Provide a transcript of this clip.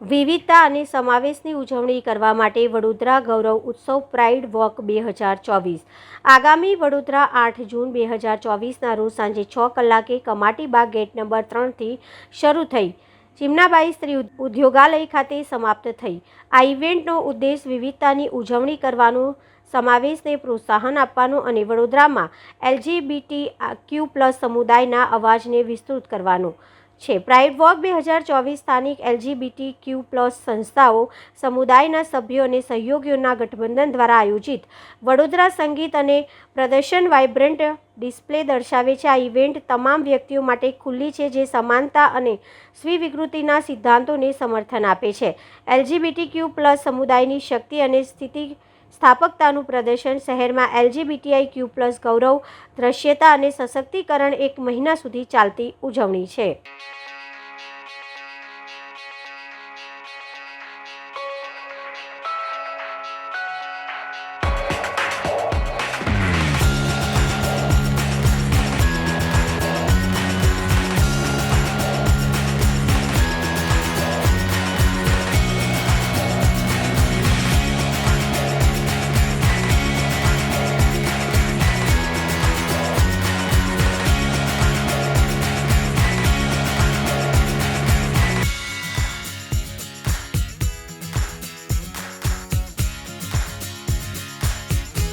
વિવિધતા અને સમાવેશની ઉજવણી કરવા માટે વડોદરા ગૌરવ ઉત્સવ પ્રાઇડ વોક બે હજાર ચોવીસ આગામી વડોદરા આઠ જૂન બે હજાર ચોવીસના રોજ સાંજે છ કલાકે કમાટીબાગ ગેટ નંબર ત્રણથી શરૂ થઈ. ચિમનાબાઈ સ્ત્રી ઉદ્યોગાલય ખાતે સમાપ્ત થઈ. આ ઇવેન્ટનો ઉદ્દેશ વિવિધતાની ઉજવણી કરવાનો, સમાવેશને પ્રોત્સાહન આપવાનો અને વડોદરામાં એલજીબીટી ક્યુ પ્લસ સમુદાયના અવાજને વિસ્તૃત કરવાનો. છે. પ્રાઇડ વોક બે હજાર ચોવીસ સ્થાનિક એલજીબીટી ક્યુ પ્લસ સંસ્થાઓ, સમુદાયના સભ્યો અને સહયોગીઓના ગઠબંધન દ્વારા આયોજિત વડોદરા સંગીત અને પ્રદર્શન વાઇબ્રન્ટ ડિસ્પ્લે દર્શાવે છે. આ ઇવેન્ટ તમામ વ્યક્તિઓ માટે ખુલ્લી છે જે સમાનતા અને સ્વીવિકૃતિના સિદ્ધાંતોને સમર્થન આપે છે. એલજીબીટી ક્યુ પ્લસ સમુદાયની શક્તિ અને સ્થિતિ સ્થાપકતાનું પ્રદર્શન શહેરમાં એલજીબીટીઆઈ ક્યુ પ્લસ ગૌરવ, દ્રશ્યતા અને સશક્તિકરણ એક મહિના સુધી ચાલતી ઉજવણી છે.